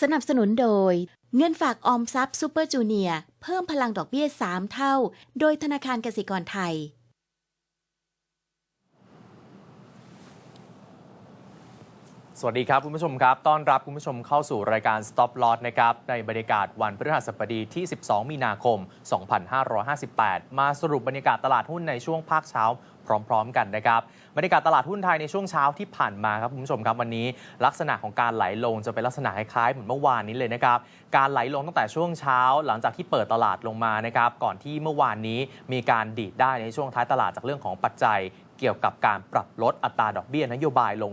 สนับสนุนโดย เงินฝากออมทรัพย์ซูเปอร์จูเนียร์เพิ่มพลังดอกเบี้ย 3 เท่า โดยธนาคารกสิกรไทย สวัสดีครับ คุณผู้ชมครับ ต้อนรับคุณผู้ชมเข้าสู่รายการ Stop Loss นะครับ ในบรรยากาศวันพฤหัสบดีที่ 12 มีนาคม 2558 มาสรุปบรรยากาศตลาดหุ้นในช่วงภาคเช้าพร้อม ๆ กันนะครับบรรยากาศตลาดหุ้นไทยในช่วงเช้าที่ผ่านมาครับคุณผู้ชมครับวันนี้ ลักษณะของการไหลลงจะเป็นลักษณะคล้ายๆเหมือนเมื่อวานนี้เลยนะครับการไหลลงตั้งแต่ช่วงเช้า หลังจากที่เปิดตลาดลงมานะครับก่อนที่เมื่อวานนี้มีการดีดได้ในช่วงท้ายตลาดจากเรื่องของปัจจัย เกี่ยวกับการปรับลดอัตราดอกเบี้ยนโยบายลง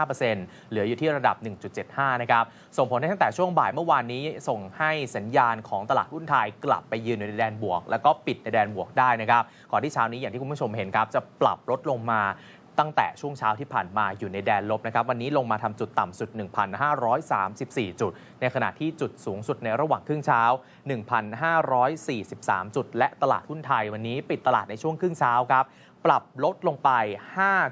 0.25%เหลืออยู่ที่ระดับ 1.75 นะครับ ส่งผลให้ตั้งแต่ช่วงบ่ายเมื่อวานนี้ส่งให้สัญญาณของตลาดหุ้นไทยกลับไปยืนในแดนบวก แล้วก็ปิดในแดนบวกได้นะครับ ก่อนที่เช้านี้อย่างที่คุณผู้ชมเห็นครับจะปรับลดลงมาตั้งแต่ช่วงเช้าที่ผ่านมาอยู่ในแดนลบนะครับ วันนี้ลงมาทำจุดต่ำสุด 1,534 จุด ในขณะที่จุดสูงสุดในระหว่างครึ่งเช้า 1,543 จุด และตลาดหุ้นไทยวันนี้ปิดตลาดในช่วงครึ่งเช้าครับ ปรับลดลงไป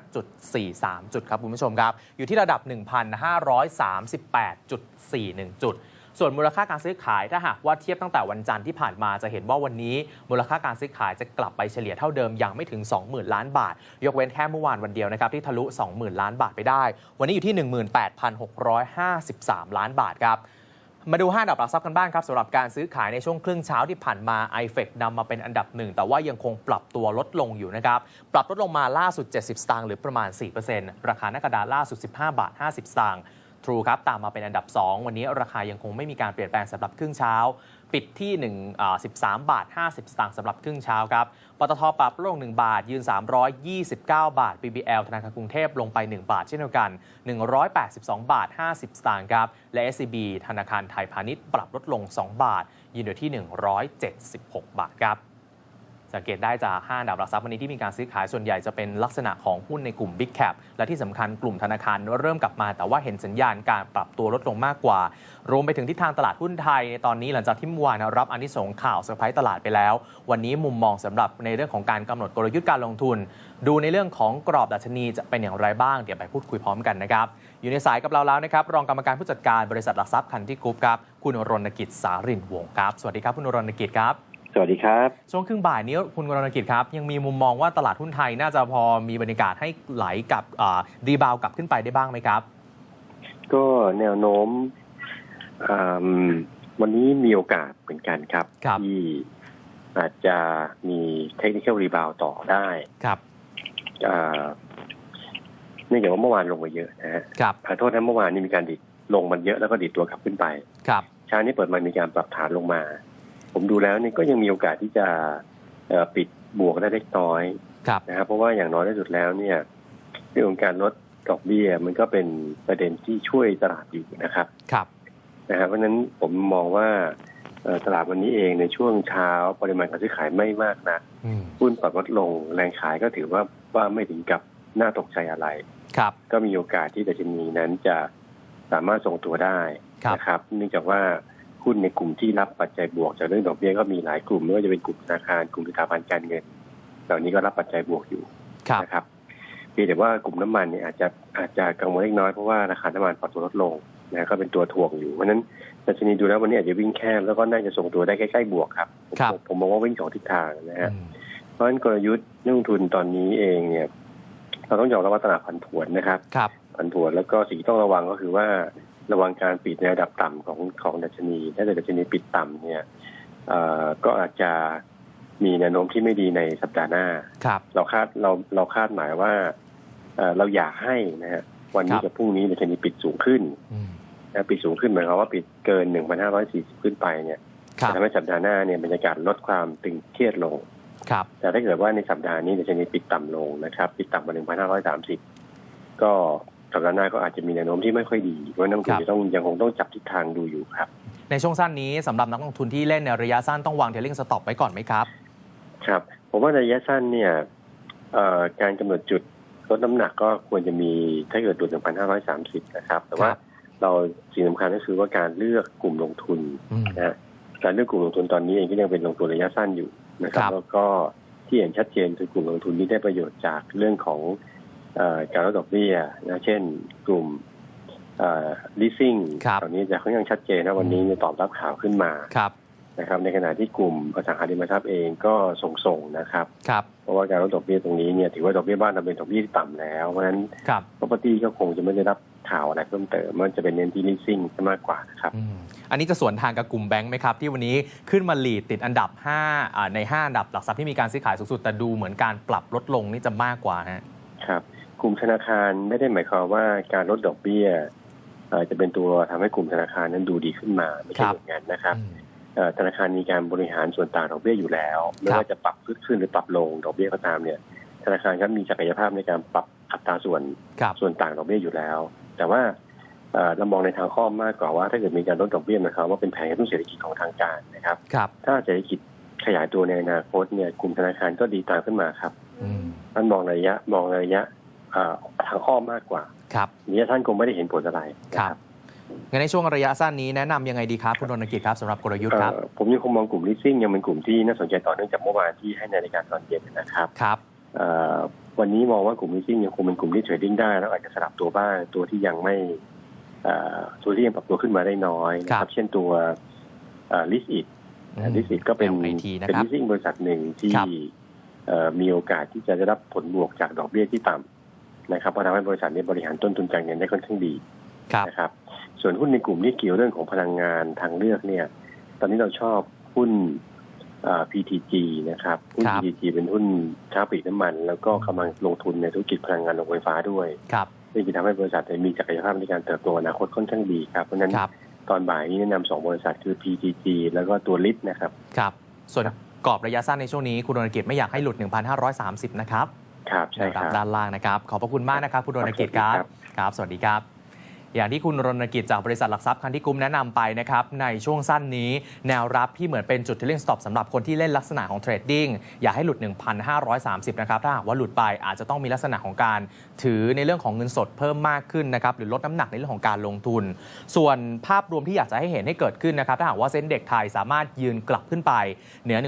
5.43 จุดครับคุณผู้ชมครับ อยู่ที่ระดับ 1,538.41 จุดส่วนมูลค่าการซื้อขายถ้าหากว่าเทียบตั้งแต่วันจันทร์ที่ผ่านมาจะเห็นว่าวันนี้ มูลค่าการซื้อขายจะกลับไปเฉลี่ยเท่าเดิมยังไม่ถึง 20,000 ล้านบาท ยกเว้นแค่เมื่อวานวันเดียวนะครับที่ทะลุ 20,000 ล้านบาทไปได้ วันนี้อยู่ที่ 18,653 ล้านบาทครับ มาดู5ดับหลักทรัพย์กันบ้างครับสำหรับการซื้อขายในช่วงครึ่งเช้าที่ผ่านมา i f e c นำมาเป็นอันดับหนึ่งแต่ว่ายังคงปรับตัวลดลงอยู่นะครับ ปรับลดลงมาล่าสุด 70 สตางค์หรือประมาณ 4%ราคาหน้ากระดาษล่าสุด 15 บาท 50 สตางค์ True ครับตามมาเป็นอันดับ 2 วันนี้ราคายังคงไม่มีการเปลี่ยนแปลงสำหรับครึ่งเช้า ปิดที่1อ่า13 บาท 50 สตางค์สำหรับครึ่งเช้าครับปตทปรับลง 1 บาท ยืน 329 บาท BBL ธนาคารกรุงเทพลงไป 1 บาท เช่นเดียวกัน 182 บาท 50 สตางค์ครับและ SCB ธนาคารไทยพาณิชย์ปรับลดลง 2 บาท ยืนอยู่ที่ 176 บาทครับ สังเกตได้จาก5อันดับหลักทรัพย์วันนี้ที่มีการซื้อขายส่วนใหญ่จะเป็นลักษณะของหุ้นในกลุ่ม Big Cap และที่สำคัญกลุ่มธนาคารเริ่มกลับมา แต่ว่าเห็นสัญญาณการปรับตัวลดลงมากกว่า รวมไปถึงทิศทางตลาดหุ้นไทย ในตอนนี้หลังจากที่เมื่อวานรับอันที่สงส์ข่าวเซอร์ไพรส์ตลาดไปแล้ว วันนี้มุมมองสำหรับในเรื่องของการกำหนดกลยุทธ์การลงทุน ดูในเรื่องของกรอบดัชนีจะเป็นอย่างไรบ้างเดี๋ยวไปพูดคุยพร้อมกันนะครับอยู่ในสายกับเราแล้วนะครับรองกรรมการผู้จัดการบริษัทหลักทรัพย์คันที่กรุ๊ปครับคุณรณกิจสารินวงครับสวัสดีครับคุณรณกิจครับ สวัสดีครับ ช่วงครึ่งบ่ายนี้คุณกรณกิจครับ ยังมีมุมมองว่าตลาดหุ้นไทยน่าจะพอมีบรรยากาศให้ไหลกลับรีบาวกลับขึ้นไปได้บ้างไหมครับ ก็แนวโน้มอืมวันนี้มีโอกาสเหมือนกันครับครับที่อาจจะมีเทคนิค a l รีบาวต่อได้ครับอ่าเนื่องจากว่าเมื่อวานลงมาเยอะนะฮะครับขอโทษนะเมื่อวานนี้มีการดิดลงมันเยอะแล้วก็ดิดตัวกลับขึ้นไป ครับเช้านี้เปิดมามีการปรับฐานลงมา ผมดูแล้วนี่ก็ยังมีโอกาสที่จะเอ่อปิดบวกได้เล็กน้อยครับนะครับเพราะว่าอย่างน้อยที่สุดแล้วเนี่ยเรื่องของการลดดอกเบี้ยมันก็เป็นประเด็นที่ช่วยตลาดอยู่นะครับครับนะครับเพราะฉะนั้นผมมองว่าเอ่อตลาดวันนี้เองในช่วงเช้าปริมาณการซื้อขายไม่มากนะอืมหุ้นปรับลดลงแรงขายก็ถือว่าว่าไม่ถึงกับน่าตกใจอะไรครับ ก็มีโอกาสที่ดัชนีนั้นจะสามารถทรงตัวได้ครับนะครับ เนื่องจากว่า หุ้นในกลุ่มที่รับปัจจัยบวกจากเรื่องดอกเบี้ยก็มีหลายกลุ่มไม่ว่าจะเป็นกลุ่มธนาคารกลุ่มสถาบันการเงิน เหล่านี้ก็รับปัจจัยบวกอยู่ครับนะครับเพียงแต่ว่ากลุ่มน้ำมันเนี่ยอาจจะอาจจะกังวลเล็กน้อยเพราะว่าราคาน้ำมันปรับตัวลดลงนะก็เป็นตัวถ่วงอยู่เพราะฉะนั้นดัชนีดูแล้ววันนี้อาจจะวิ่งแคบแล้วก็น่าจะทรงตัวได้ใกล้ๆบวกครับผมครับผมผมมองว่าวิ่งสองทิศทางนะฮะอืมเพราะฉะนั้นกลยุทธ์นักลงทุนตอนนี้เองเนี่ย เราต้องยอมรับว่าตลาดผันผวนนะครับครับ ผันผวนแล้วก็สิ่งที่ต้องระวังก็คือว่าระวังการปิดในระดับต่ำของของดัชนี ถ้าเกิดดัชนีปิดต่ำเนี่ยเอ่อก็อาจจะมีแนวโน้มที่ไม่ดีในสัปดาห์หน้าครับเราคาดเราเราคาดหมายว่าเอ่อเราอยากให้นะฮะวันนี้ครับกับพรุ่งนี้ดัชนีปิดสูงขึ้นอืมนะปิดสูงขึ้นหมายความว่าปิดเกิน 1,540 ขึ้นไปเนี่ยครับจะทำให้สัปดาห์หน้าเนี่ยบรรยากาศลดความตึงเครียดลงครับแต่ถ้าเกิดว่าในสัปดาห์นี้ดัชนีปิดต่ำลงนะครับ ปิดต่ำกว่า 1,530 ก็ สัปดาห์หน้าก็อาจจะมีแนวโน้มที่ไม่ค่อยดีเพราะนักลงทุนจะต้องยังคงต้องจับทิศทางดูอยู่ครับ ในช่วงสั้นนี้สำหรับนักลงทุนที่เล่นในระยะสั้นต้องวางเทลลิงสต็อปไว้ก่อนไหมครับ ครับ ผมว่าในระยะสั้นเนี่ยเอ่อการกำหนดจุดลดน้ำหนักก็ควรจะมีถ้าเกิดตัว1,530นะครับ แต่ว่าครับเราสิ่งสำคัญก็คือว่าการเลือกกลุ่มลงทุนอืมนะฮะการเลือกกลุ่มลงทุนตอนนี้เองก็ยังเป็นลงทุนระยะสั้นอยู่นะครับครับ แล้วก็ที่เห็นชัดเจนคือกลุ่มลงทุนที่ได้ประโยชน์จากเรื่องของเออ การลดดอกเบี้ยนะเช่นกลุ่ม leasing ครับตอนนี้จะค่อนข้างชัดเจนนะวันนี้เนี่ยตอบรับข่าวขึ้นมาครับนะครับ ในขณะที่กลุ่มอสังหาริมทรัพย์เองก็ส่งๆนะครับครับเพราะว่าการลดดอกเบี้ยตรงนี้เนี่ยถือว่าดอกเบี้ยบ้านเราเป็นดอกเบี้ยที่ต่ำแล้ว เพราะฉะนั้นครับ property ก็คงจะไม่ได้รับข่าวอะไรเพิ่มเติมมันจะเป็นเน้นที่ leasing ซะมากกว่านะครับอืมอันนี้จะสวนทางกับกลุ่มแบงค์ไหมครับ ที่วันนี้ขึ้นมาลีดติดอันดับ5อ่าใน 5 อันดับหลักทรัพย์ที่มีการซื้อขายสูงสุดแต่ดูเหมือนการปรับลดลงนี่จะมากกว่าฮะครับ กลุ่มธนาคารไม่ได้หมายความว่าการลดดอกเบี้ยเอ่อจะเป็นตัวทำให้กลุ่มธนาคารนั้นดูดีขึ้นมาไม่ครัใช่บอย่างนั้นนะครับอืมเอ่อธนาคารมีการบริหารส่วนต่างดอกเบี้ยอยู่แล้วไม่ครับว่าจะปรับขึ้นหรือปรับลงดอกเบี้ยก็ตามเนี่ยธนาคารก็มีศักยภาพในการปรับอัตราส่วนครับส่วนต่างดอกเบี้ยอยู่แล้ว แต่ว่าเอ่อเรามองในทางข้อมมากกว่าว่า ถ้าเกิดมีการลดดอกเบี้ยหมายความว่าเป็นแผนกระตุ้นเศรษฐกิจของทางการนะครับครับถ้าเศรษฐกิจขยายตัวในอนาคตเนี่ยกลุ่มธนาคารก็ดีตามขึ้นมาครับอืมท่านมองระยะมองระยะเอ่อ ทางอ้อมมากกว่าครับนี้ท่านคงไม่ได้เห็นผลอะไรคนะรับงั้นในช่วงระยะสั้นนี้แนะนำยังไงดีครับคุณรณกิจครับสำหรับกลยุทธ์ครับเอ่อผมยังคงมองกลุ่ม leasing ยังเป็นกลุ่มที่น่าสนใจต่อเนื่องจากเมื่อวานที่ให้ในรายการตอนเย็นนะครับครับเอ่อวันนี้มองว่ากลุ่ม leasing ยังคงเป็นกลุ่มที่เทรดดิ้งได้แล้วอาจจะสลับตัวบ้างตัวที่ยังไม่เอ่อตัวที่ยังปรับตัวขึ้นมาได้น้อยนะคครัรับบเช่นตัวเอ่อ list it อืม list it ก็เป็น LIT นะเป็นครับ leasing บริษัทหนึ่งที่ครับเอ่อมีโอกาสที่จะได้รับผลบวกจากดอกเบี้ยที่ต่ำ นะครับก็ทำให้บริษัทนี้บริหารต้นทุนการเงินได้ค่อนข้างดีครับนะครับ ส่วนหุ้นในกลุ่มที่เกี่ยวเรื่องของพลังงานทางเลือกเนี่ย ตอนนี้เราชอบหุ้นเอ่อ PTG นะครับหุ้นครับ PTG เป็นหุ้นค้าปลีกน้ำมัน แล้วก็กำลังลงทุนในธุรกิจพลังงานโรงไฟฟ้าด้วยครับซึ่งจะทำให้บริษัทมีศักยภาพในการเติบโตอนาคตค่อนข้างดีครับเพราะฉะนั้นครับตอนบ่ายนี้แนะนำสองบริษัทคือ PTG แล้วก็ตัวลิฟนะครับครับ ส่วนกรอบระยะสั้นในช่วงนี้คุณรณกิจไม่อยากให้หลุด 1,530 นะครับ ครับใช่คแนวรับรับด้านล่างนะครับ ขอบพระคุณมากนะครับคุณรณกิจครับ ครับ สวัสดีครับ อย่างที่คุณรณกิจจากบริษัทหลักทรัพย์คันที่กุมแนะนำไปนะครับในช่วงสั้นนี้แนวรับที่เหมือนเป็นจุด trailing stop สำหรับคนที่เล่นลักษณะของเทรดดิ้งอย่าให้หลุด 1,530 นะครับ ถ้าหากว่าหลุดไปอาจจะต้องมีลักษณะของการถือในเรื่องของเงินสดเพิ่มมากขึ้นนะครับหรือลดน้ำหนักในเรื่องของการลงทุน ส่วนภาพรวมที่อยากจะให้เห็นให้เกิดขึ้นนะครับถ้าหากว่าเซ็นเด็กไทยสามารถยืนกลับขึ้นไปเหนือ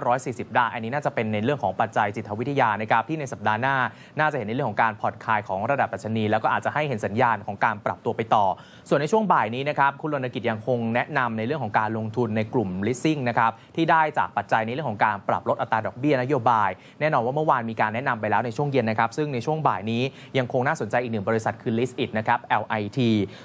1,540 ได้ อันนี้น่าจะเป็นในเรื่องของปัจจัยจิตวิทยานะครับที่ในสัปดาห์หน้า น่าจะเห็นในเรื่องของการผ่อนคลายของระดับปัชนี แล้วก็อาจจะให้เห็นสัญญาณของการปรับตัวไปต่อ ส่วนในช่วงบ่ายนี้นะครับคุณรณกิจยังคงแนะนำในเรื่องของการลงทุนในกลุ่ม leasing นะครับที่ได้จากปัจจัยในเรื่องของการปรับลดอัตราดอกเบี้ยนโยบาย แน่นอนว่าเมื่อวานมีการแนะนำไปแล้วในช่วงเย็นนะครับซึ่งในช่วงบ่ายนี้ยังคงน่าสนใจอีกหนึ่งบริษัทคือ list it นะครับ LIT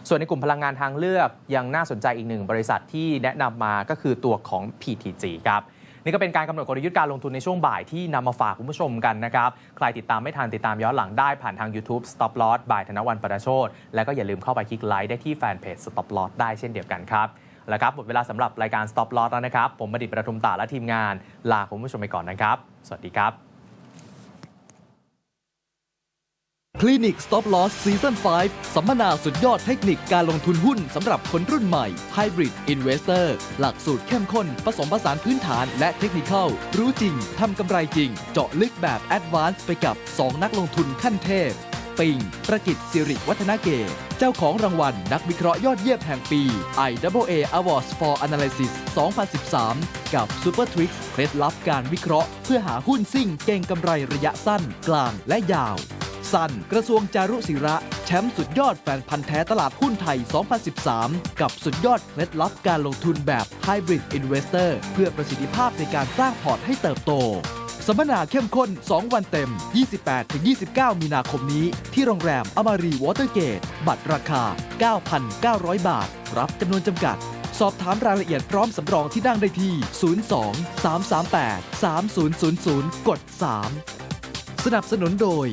ส่วนในกลุ่มพลังงานทางเลือกยังน่าสนใจอีกหนึ่งบริษัทที่แนะนำมาก็คือตัวของ PTG ครับ นี่ก็เป็นการกำหนดกลยุทธ์การลงทุนในช่วงบ่ายที่นำมาฝากคุณผู้ชมกันนะครับ ใครติดตามไม่ทันติดตามย้อนหลังได้ผ่านทาง YouTube Stop Loss บายธนวันประโชดและก็อย่าลืมเข้าไปคลิกไลค์ได้ที่แฟนเพจ Stop Loss ได้เช่นเดียวกันครับแล้วครับหมดเวลาสำหรับรายการ Stop Loss แล้วนะครับ ผมบดิตประทุมตาและทีมงาน ลาคุณผู้ชมไปก่อนนะครับ สวัสดีครับ คลินิก Stop Loss Season 5 สัมมนาสุดยอดเทคนิคการลงทุนหุ้นสำหรับคนรุ่นใหม่ Hybrid Investor หลักสูตรเข้มข้น ผสมผสานพื้นฐานและเทคนิคอลรู้จริง ทำกำไรจริง เจาะลึกแบบ Advanced ไปกับ 2 นักลงทุนขั้นเทพ ปิง ประกิตสิริวัฒนาเกตเจ้าของรางวัลนักวิเคราะห์ยอดเยี่ยมแห่งปี IAA Awards for Analysis 2013 กับ Super Tricks เคล็ดลับการวิเคราะห์ เพื่อหาหุ้นซิ่งเก่งกำไรระยะสั้น กลางและยาว สันกระทรวงจารุศิระ แชมป์สุดยอดแฟนพันธ์แท้ตลาดหุ้นไทย 2013 กับสุดยอดเคล็ดลับการลงทุนแบบ Hybrid Investor เพื่อประสิทธิภาพในการสร้างพอร์ตให้เติบโตสัมมนาเข้มข้น 2 วันเต็ม 28-29 มีนาคมนี้ ที่โรงแรมอมารีวอเตอร์เกต บัตรราคา 9,900 บาท รับจำนวนจำกัด สอบถามรายละเอียดพร้อมสำรองที่นั่งได้ที่ 02 338 3000 กด 3 สนับสนุนโดย